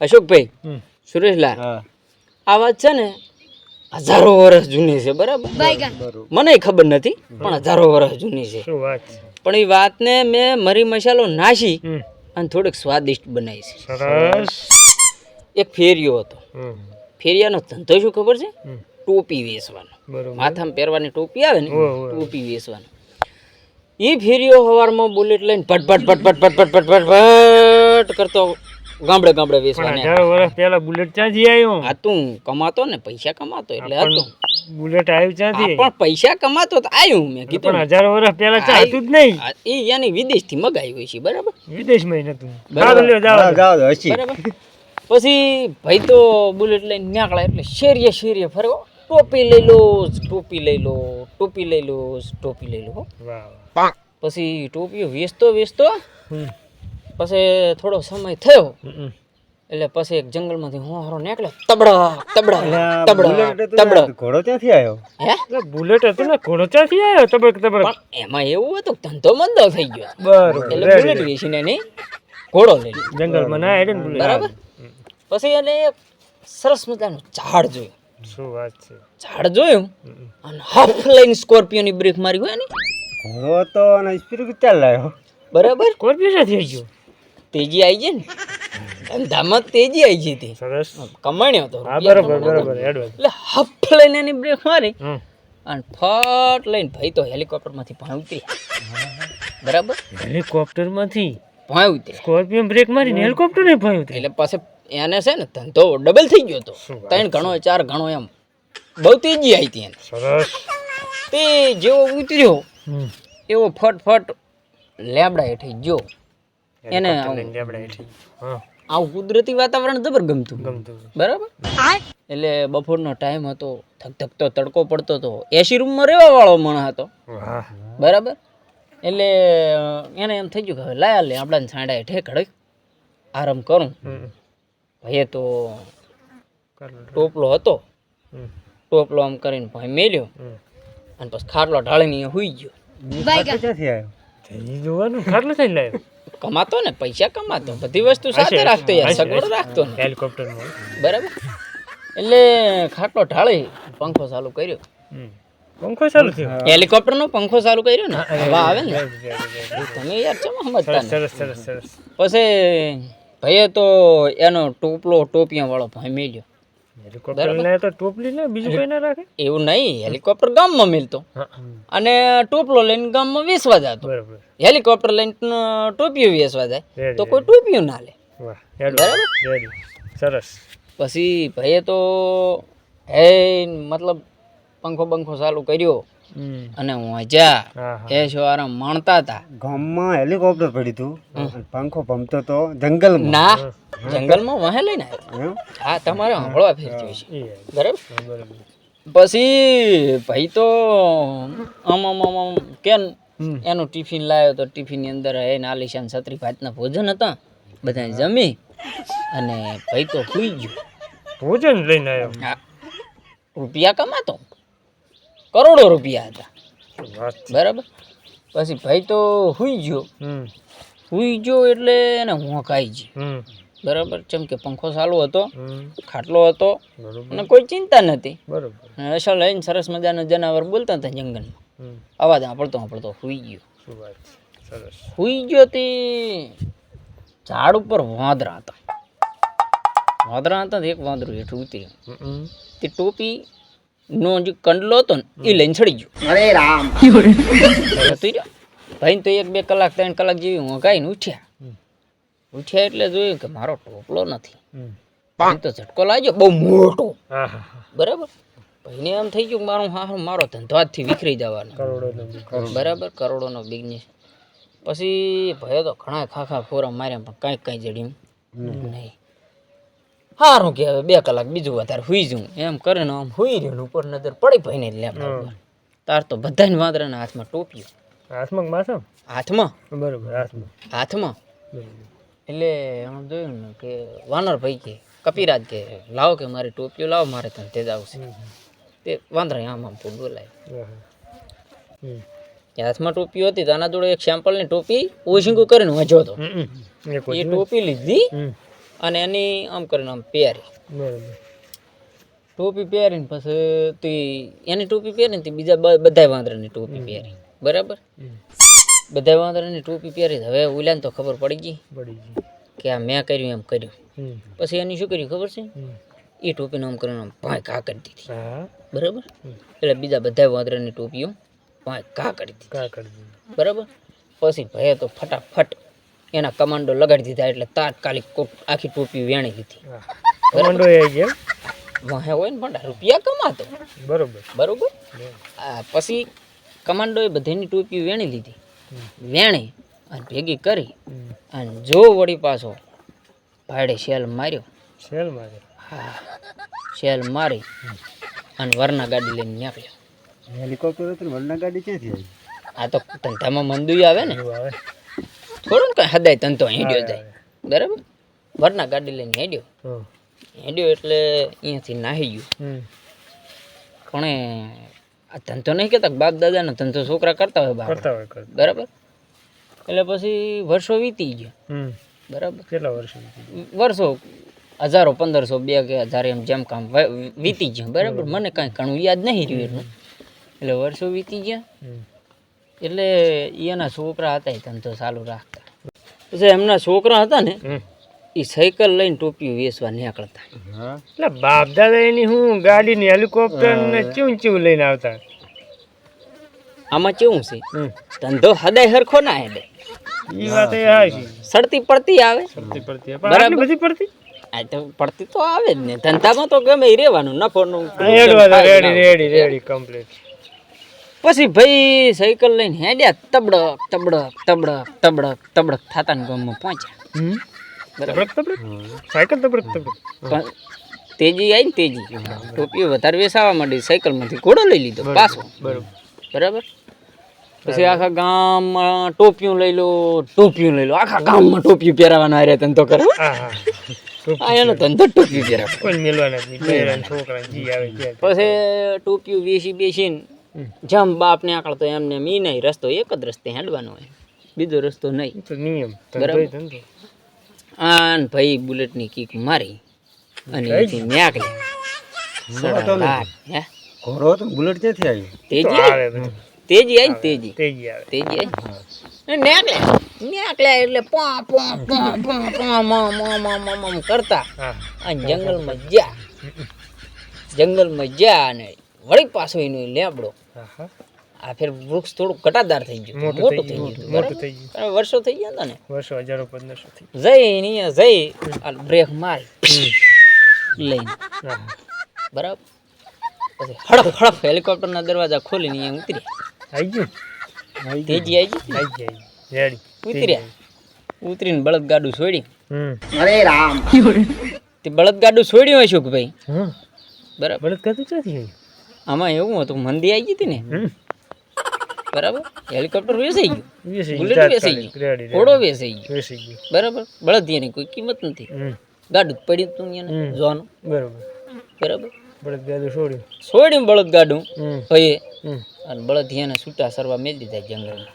અશોકભાઈ સુરેશલાલ આ વાત છે ને હજારો વર્ષ જૂની છે બરાબર? મને ખબર નથી પણ હજારો વર્ષ જૂની છે. પણ એ વાતને મેં મરી મસાલો નાશી અને થોડુંક સ્વાદિષ્ટ બનાવી છે. એક ફેરિયો હતો. ફેરિયાનો ધંધો શું ખબર છે? ટોપી વેસવાનો માથામાં પહેરવાની ટોપી આવે ને ટોપી વેચવાનો. એ ફેરિયો હવારમાં બુલેટ લઈને પટપટ પટપટ પટપટ પટપટ પટપટ કરતો ગામડે ગામડે વેચવાને અઢાર વર્ષ પહેલા બુલેટ ક્યાંથી આવ્યો આ તું કમાતો ને પૈસા કમાતો એટલે હતો. બુલેટ આવ્યું ક્યાંથી? પણ પૈસા કમાતો તો આવ્યું મેં કીધું પણ હજાર વર્ષ પહેલા ચા હતું જ નહીં. એ યાની વિદેશથી મગાવી હોય છે બરાબર? વિદેશમાં નતું. બરાબર. પછી ભાઈ તો બુલેટ લઈને નીકળ્યા એટલે શેરીએ શેરીએ ફરવો ટોપી લઈ લો ટોપી લઈ લો ટોપી લઈ લો ટોપી લઈ લો હો. વાહ વાહ. પછી ટોપીઓ વેચતો વેચતો. પછી થોડો સમય થયો એટલે પછી એક જંગલમાંથી હારો નીકળ્યો. તબડા તબડા તબડા તબડા ને, ઘોડો ત્યાંથી આવ્યો? હે? એટલે બુલેટ હતું ને ઘોડો ત્યાંથી આવ્યો? તબક તબડક. એમાં એવું હતું ધંધો મંદો થઈ ગયો. બરોબર. એટલે બુલેટ વેચીને નહીં ઘોડો લઈ. જંગલમાં ના આવ્યો ને બુલેટ. બરાબર? પછી એને એક સરસ મજાનું ઝાડ જોયું. શું વાત છે? ઝાડ જોયું. અને હાફ લઈને સ્કોર્પિયોની બ્રેક મારી હોય ને ઘોડો તો અને સ્પીડ ચાલ લાવ્યો બરાબર? સ્કોર્પિયો થઈ ગયો? તેજી આવી છે ને? ધંધામાં તેજી આવી ગઈ હતી. સરસ. કમાણ્યો હતો હા બરોબર બરોબર એટલે હાફ લઈને એની બ્રેક મારી અને ફટ લઈને ભાઈ તો હેલિકોપ્ટરમાંથી ભાઈ ઉતરી બરાબર? હેલિકોપ્ટરમાંથી? ઉતરી સ્કોર્પિયો બ્રેક મારીને હેલિકોપ્ટર ને ભાઈ ઉતરી એટલે પાસે એને છે ને ધંધો ડબલ થઈ ગયો હતો. ત્રણ ગણો ચાર ગણો એમ. બહુ તેજી આવી હતી એને. સરસ. તે જેવો ઉતર્યો એવો ફટ ફટ લેબડા હેઠે ગયો. એને આવું. કુદરતી વાતાવરણ જબર ગમતું. ગમતું. બરાબર? એટલે બપોરનો ટાઈમ હતો ધકધકતો તડકો પડતો હતો એસી રૂમમાં રહેવા વાળો મણ હતો. બરાબર? એટલે એને એમ થઈ ગયું કે હવે લાયા લે આપણા છાંડા હેઠે ઘડીક આરામ કરું. ભાઈએ તો ટોપલો હતો. ટોપલો આમ કરીને ભાઈ મેલ્યો. અને પછી ખાટલો ઢાળીને હુઈ ગયો. ખાટલો ક્યાંથી આવ્યો? જોવાનું ખાટલો થઈ લાવ્યો. કમાતો ને પૈસા કમાતો બધી વસ્તુ સાથે રાખતો યાર સગવડ રાખતો ને. હેલિકોપ્ટર બરાબર? એટલે ખાટલો ઢાળી પંખો ચાલુ કર્યો. પંખો ચાલુ થયો? હેલિકોપ્ટરનો પંખો ચાલુ કર્યો ને હવા આવે ને. તમે યાર ચમ સમજતા સરસ સરસ સરસ પછી ભાઈએ તો એનો ટોપલો ટોપિયા વાળો ભાઈ મેલ્યો. હેલિકોપ્ટર તો ટોપલી ને બીજું કઈ ના રાખે? એવું નહીં હેલિકોપ્ટર ગામમાં મેલતો. અને ટોપલો લઈને ગામમાં વેસવા જતો. હેલિકોપ્ટર લઈને ટોપીઓ વેસવા જાય. તો કોઈ ટોપિયું ના લે. સરસ. પછી ભાઈએ તો હે મતલબ પંખો બંખો ચાલુ કર્યો. અને હું જા હા હા એ છો માણતા હતા ગામમાં હેલિકોપ્ટર પડ્યું હતું પંખો ભમતો તો જંગલમાં. ના જંગલમાં વહે લઈને આવ્યો. હા તમારે હંભળવા ફેરતી છે. બરાબર? પછી ભાઈ તો આમ આમ આમ આમ કેમ એનું ટિફિન લાવ્યો તો ટિફિનની અંદર એ નાલીશાન છત્રી ભાતના ભોજન હતા. બધા જમી. અને ભાઈ તો સુઈ ગયો. ભોજન લઈને આવ્યો? આ રૂપિયા કમાતો. કરોડો રૂપિયા હતા. બરાબર? પછી ભાઈ તો સુઈ ગયો. હમ. સુઈ ગયો એટલે એને હોંકાઈ હમ. બરાબર? જેમ કે પંખો ચાલુ હતો ખાટલો હતો અને કોઈ ચિંતા નથી બરાબર. અસલ લઈને સરસ મજાના જનાવર બોલતા હતા જંગલમાં. અવાજ સાંભળતો સાંભળતો સુઈ ગયો. સુઈ ગયો તે ઝાડ ઉપર વાંદરા હતા. વાંદરા હતા એક વાંદરું હેઠું ઉતર્યું. તે ટોપી નો જે કંડલો હતો ને એ લઈને ચડી ગયો. અરે રામ. ભાઈ તો એક બે કલાક ત્રણ કલાક જેવી ઊંઘાઈને ઉઠ્યા. હમ. ઉઠ્યા એટલે જોયું કે મારો ટોપલો નથી. તો ઝટકો લાગ્યો બહુ મોટો. બરાબર? ભાઈને એમ થઈ ગયું મારું મારો હા મારો ધંધો આજથી વિખરી જવાનો. કરોડો નો બરાબર કરોડોનો બિઝનેસ. પછી ભાઈ તો ઘણા ખાખા ફોરા માર્યા પણ કાંઈ કાંઈ જડ્યું નહીં. સારું કે હવે બે કલાક બીજું વધારે હુઈ જઉં એમ કરીને આમ હુઈ રહ્યો ઉપર નજર પડી ભાઈને લેમ તાર તો બધાને વાંદરાના હાથમાં ટોપીઓ. હાથમાં હાથમાં? બરોબર હાથમાં. હાથમાં? એટલે આમ જોયું ને કે વાનર ભાઈ કે કપિરાજ કે લાવો કે મારી ટોપીઓ લાવો મારે તને તે જ આવશે. તે વાંદરા આમ આમ ફૂટ બોલાય હાથમાં ટોપી હતી તો આના જોડે એક સેમ્પલની ટોપી ઓશિંગું કરીને વાંચ્યો હતો. એ ટોપી લીધી. અને એની આમ કરીને આમ પહેરી. બરાબર. ટોપી પહેરીને પછી તે એની ટોપી પહેરીને તે બીજા બધા વાંદરાની ટોપી પહેરી. બરાબર? બધા વાંદરાની ટોપી પહેરી હવે ઉલાને તો ખબર પડી ગઈ પડી ગઈ. કે આ મેં કર્યું એમ કર્યું. પછી એની શું કર્યું ખબર છે? એ ટોપીને આમ કરીને આમ પાંચ ઘા કરી દીધી. બરાબર? એટલે બીજા બધા વાંદરાની ટોપીઓ પાંચ ઘા કરી દીધી. કા કરી દીધું. બરાબર? પછી ભાઈ તો ફટાફટ એના કમાન્ડો લગાડી દીધા એટલે તાત્કાલિક આખી ટોપી વેણી લીધી કમાન્ડો એ ગયા વાહે હોય ને ભંડા રૂપિયા કમાતો. બરોબર. બરોબર? આ પછી કમાન્ડોએ બધાની ટોપી વેણી લીધી. વેણી અને ભેગી કરી અને જો વળી પાછો ભાડે શેલ માર્યો. શેલ માર્યો? હા. શેલ મારી અને વરના ગાડી લઈને નીકળ્યો હેલિકોપ્ટર વરના ગાડી ક્યાંથી આવી? આ તો ધંધામાં મંદુઈ આવે ને. આવે. થોડું કઈ? હદાય તંતો હેડ્યો જાય. બરાબર? વરના ગાડી લઈને હેડ્યો. હેડ્યો એટલે અહીંયાથી નાહી ગયો. પણ આ ધંધો નહીં કહેતા બાપ દાદાનો ધંધો છોકરા કરતા હોય બાપ કરતા હોય બરાબર? એટલે પછી વર્ષો વીતી ગયા. બરાબર? કેટલા વર્ષો વર્ષો હજારો પંદરસો બે કે હજાર એમ જેમ કામ વીતી ગયા. બરાબર? મને કાંઈ ઘણું યાદ નહીં રહ્યું એટલું એટલે વર્ષો વીતી ગયા. એટલે એના છોકરા હતા એ ધંધો ચાલુ રાખતા. પછી એમના છોકરા હતા ને એ સાયકલ લઈને ટોપી વેચવા નીકળતા. એટલે બાપ દાદા એની હું ગાડી ને હેલિકોપ્ટર ને ચીવું ચીવું લઈને આવતા. આમાં કેવું છે? ધંધો હદાય હરખો ના હેડે. ઈ વાત એ હા સડતી પડતી આવે. પડતી પડતી પણ બધી પડતી? આ તો પડતી તો આવે જ ને. ધંધામાં તો ગમે રેવાનું રહેવાનું એડવા રેડી રેડી રેડી કમ્પ્લીટ પછી ભાઈ સાયકલ લઈને હેડ્યા તબડક તબડક તબડક તબડક તબડક. થાતાના ગામમાં પહોંચ્યા. તેજી આવી ને તેજી. ટોપીઓ વધારે વેસાવા માંડી સાયકલમાંથી ઘોડો લઈ લીધો પાછો. બરાબર. પછી આખા ગામમાં ટોપિયું લઈ લો ટોપિયું લઈ લો. આખા ગામમાં ટોપિયું પહેરાવાનો આરે ધંધો કરે હા. હા આ એનો ધંધો ટોપિયું પહેરાવે. પછી ટોપિયું બેસી બેસીને જેમ બાપ ને આકળ તો એમને ઈ નહીં રસ્તો એક જ રસ્તે હેડવાનો હોય. બીજો રસ્તો નહીં. નિયમ બરાબર. આન ભાઈ બુલેટની કિક મારી અને એથી હે? ઘોડો તો બુલેટ ક્યાંથી આવ્યું તેજી? આવે તેજી આવી તેજી. તેજી આવે. તેજી આવી નીકળ્યા નીકળ્યા એટલે પો પો પો પો પો મ મ મ કરતા. અને જંગલમાં જ્યા જંગલમાં જ્યા અને વળી પાછો એનો લેબડો. આ ફેર વૃક્ષ થોડું કટાદાર થઈ ગયું મોટું થઈ ગયું મોટું થઈ ગયું. વર્ષો થઈ ગયા ને. વર્ષો હજારો પંદરસો થઈ જઈ અહીંયા જઈ આ બ્રેક મારી. લઈને. બરાબર? પછી હડપ હડપ હેલિકોપ્ટરના દરવાજા ખોલીને અહીંયા ઉતર્યા આવી ગયું? તેજી આવી ગઈ? આવી ગઈ રેડી. ઉતર્યા. ઉતરીને બળદ ગાડું છોડી રામ. તે બળદ ગાડું છોડ્યું શું કે ભાઈ? હા બરાબર? બળદ કાતું ક્યાંથી આવ્યું આમાં એવું હતું મંદી આવી ગઈ હતી ને? બરાબર? હેલિકોપ્ટર વેસાઈ ગયું. બુલેટ વેસાઈ ગયું. ઘોડો વેસાઈ ગયો. બરાબર? બળદિયાની કોઈ કિંમત નથી. ગાડું પડ્યું તું એને જોવાનું. બરાબર. બરાબર? બળદ ગાડું છોડ્યું. છોડ્યું બળદ ગાડું હમ. અને બળદિયાને છૂટા સરવા મેળ દીધા જંગલમાં.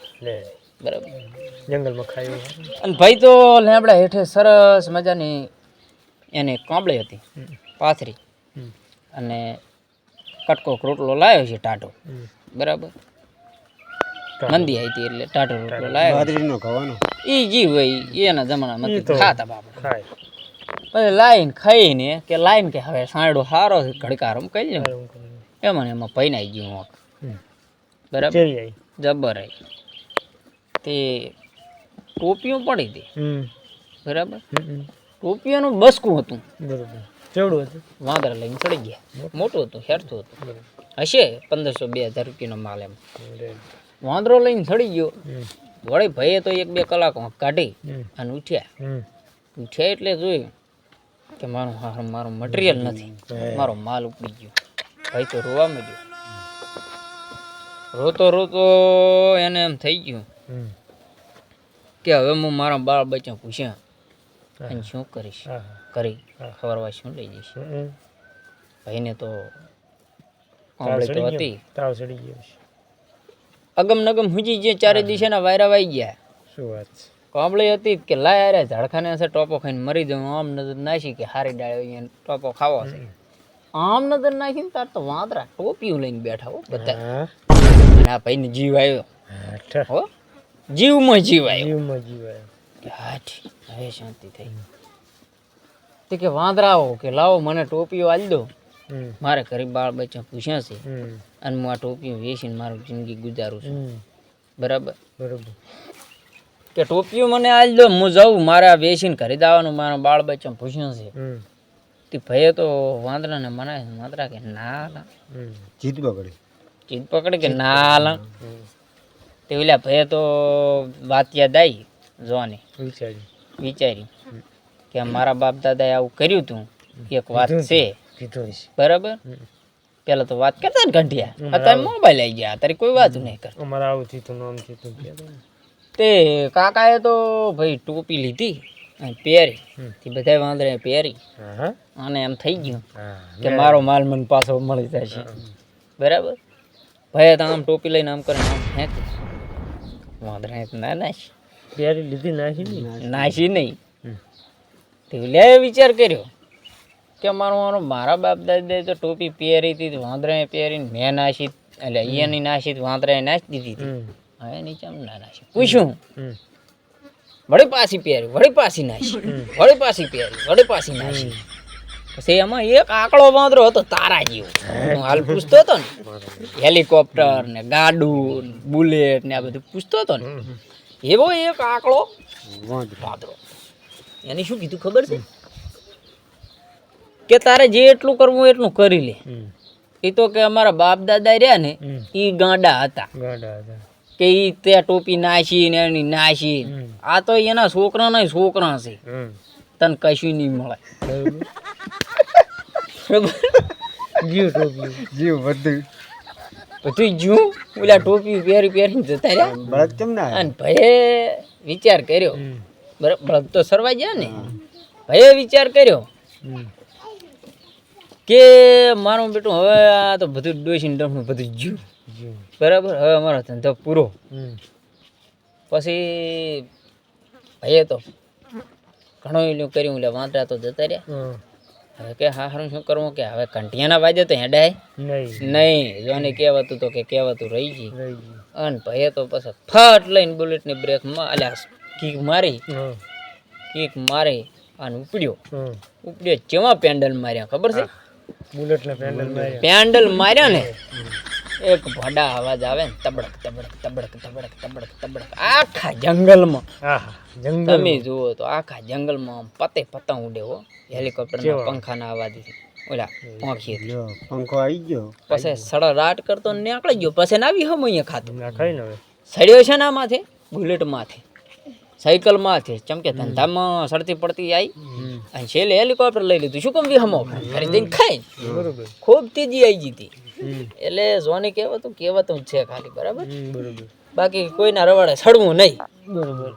બરાબર. જંગલમાં અને ભાઈ તો લેબડા હેઠે સરસ મજાની એને કાંબળી હતી. પાથરી. અને કટકો રોટલો લાવ્યો છે ટાટો બરાબર. મંદી આવી હતી એટલે ટાટો રોટલો લાવ્યો બાજરીનો ઘવાનો એ જી હોય એના જમાનામાં ઈ ખાતા બાપા. ખાય. પછી લાઈન ખાઈને કે લાઈન કે હવે સાંડો સારો છે ઘડકારમ કહી કરું. એમાં એમાં પૈનાઈ ગયું હોક. બરાબર? જબર આવી તે ટોપીઓ પડી હતી. બરાબર? ટોપીઓનું બસકું હતું. બરોબર. કેવડું હતું? વાંદરા લઈને ચડી ગયા. મોટું? હતું હેરતું હતું. હશે પંદરસો બે હજાર રૂપિયાનો માલ એમ. વાંદરો લઈને ચડી ગયો. વળી ભાઈએ તો એક બે કલાક કાઢી અને ઉઠ્યા. ઉઠ્યા એટલે જોયું કે મારું હારું મારું મટીરિયલ નથી. મારો માલ ઉપડી ગયો. ભાઈ તો રોવા માંડ્યો. રોતો રોતો એને એમ થઈ ગયું કે હવે હું મારા બાળ બચ્ચા પૂછ્યા અને શું કરીશ? કરી ખબર હોય શું લઈ જઈશ. ભાઈને તો આંબળી તો હતી. તાવ ચડી ગયો અગમ નગમ હુજી જે ચારે દિશાના વાયરા વાઈ ગયા. શું વાત કોમળી હતી કે લાય અરે ઝાડખાને હશે ટોપો ખાઈને મરી જવું આમ નજર નાખી કે હારી ડાળે અહીંયા ટોપો ખાવો છે આમ નજર નાખીને તાર તો વાંદરા ટોપીઓ લઈને બેઠા હો બધા. અને આ ભાઈને જીવ આવ્યો. હા, જીવમાં જીવ આવ્યો. જીવમાં જીવાય કે હાઠ હવે શાંતિ થઈ. તે કે વાંદરાઓ કે લાવો મને ટોપીઓ આલી દો. હમ. મારે ઘરે બાળ બચ્ચા પૂછ્યા છે. અને હું આ ટોપીઓ વેચીને મારું જિંદગી ગુજારું છું. બરાબર? બરાબર. કે ટોપીઓ મને આલી દો હું જાઉં મારે આ વેચીને ઘરે દાવાનું મારા બાળ બચ્ચા પૂછ્યા છે. તે ભાઈએ તો વાંદરાને મનાય વાંદરા કે ના લા જીત પકડી. જીત પકડે કે ના લા તે ઓલા ભાઈએ તો વાત યાદ આવી જોવાની. વિચાર્યું. વિચારી કે મારા બાપ દાદાએ આવું કર્યું હતું એક વાત છે. બરાબર? પેલા તો વાત કરતા ને ઘંટિયા અત્યારે મોબાઈલ આવી ગયા. અત્યારે કોઈ વાત નહીં કર મારા આવું થયું નામ થયું તે કાકાએ તો ભાઈ ટોપી લીધી અને પહેરી. તે બધા વાંદરે પહેરી. અને એમ થઈ ગયું કે મારો માલ મને પાછો મળી જશે. બરાબર? ભાઈ તો આમ ટોપી લઈને આમ કરીને આમ ફેંકી. વાંદરા ના નાશી પ્યારી લીધી નાખી નહીં? નાશી નહીં. હમ. તે લે વિચાર કર્યો કે મારો મારો મારા બાપ દાદાએ તો ટોપી પહેરી હતી વાંદરાએ પહેરીને મેં નાશી એટલે અહીંયાની નાશી વાંદરાએ નાશી દીધી હતી. હવે નીચે ના નાશી પૂછ્યું વળી પાછી પહેરી વળી પાછી નાશી વળી પાછી પહેરી વળી પાછી નાશી પછી એમાં એક આંકડો વાંદરો હતો તારા જેવો. હું હાલ પૂછતો હતો ને હેલિકોપ્ટર ને ગાડું બુલેટ ને આ બધું પૂછતો હતો ને. એવો એક આકડો? વાંદરો એને શું કીધું ખબર છે? કે તારે જે એટલું કરવું એટલું કરી લે. એ તો કે અમારા બાપ દાદા રહ્યા ને એ ગાંડા હતા. કે એ તે ટોપી નાસી ને એની નાસી. આ તો એના છોકરાના છોકરા છે. તને કશું નહીં મળે. જીવ ટોપી. જીવ બધું. બધું જુ ઓલા ટોપી પહેરી પહેરીને જતા રહ્યા. બળદ કેમ ના અને ભાઈએ વિચાર કર્યો. બરાબર બળદ તો સરવાઈ ગયા ને. ભાઈએ વિચાર કર્યો કે મારું બેટું હવે આ તો બધું ડોસીને ડમણું બધું જ્યું. જીવ બરાબર? હવે અમારો ધંધો પૂરો. પછી ભાઈએ તો ઘણું એલું કર્યું એટલે વાંદરા તો જતા રહ્યા. હવે કે હા હારું શું કરવું? કે હવે કંઠિયાના વાજે તો હેડાય. નહીં. નહીં. જોને કહેવાતું તો કે કહેવાતું રહી ગઈ અને ભાઈએ તો પછી ફટ લઈને બુલેટની બ્રેકમાં અલ્યા કીક મારી. કીક મારી અને ઉપડ્યો. ઉપડ્યો. ચેવા પેન્ડલ માર્યા ખબર છે? બુલેટના પેન્ડલ માર્યા. પેન્ડલ માર્યા ને. એક ભડા અવાજ આવે ને તબડક તબડક તબડક તબડક તબડક તબડક. આખા જંગલમાં. જંગલ તમે જુઓ તો આખા જંગલમાં પતે પતંગ ઉડે હો હેલિકોપ્ટરના પંખાના અવાજથી. ઓલા પંખીથી પંખો આવી ગયો. પછી સડરાટ કરતો નીકળી ગયો. પછી ને આવી હમ અહીંયા ખાતું. ના ખાઈ ને સડ્યો છે ને આમાંથી? બુલેટમાંથી. સાયકલમાંથી. ચમકે ધંધામાં સડતી પડતી આવી અને છેલ્લે હેલિકોપ્ટર લઈ લીધું. શું કેમ વિહમો? ઘરે જઈને ખાઈ. ખૂબ તેજી આવી ગઈ હતી. એટલે જોની કહેવતું કહેવતું જ છે ખાલી બરાબર? બાકી કોઈના રવાડે સડવું નહીં. બરોબર.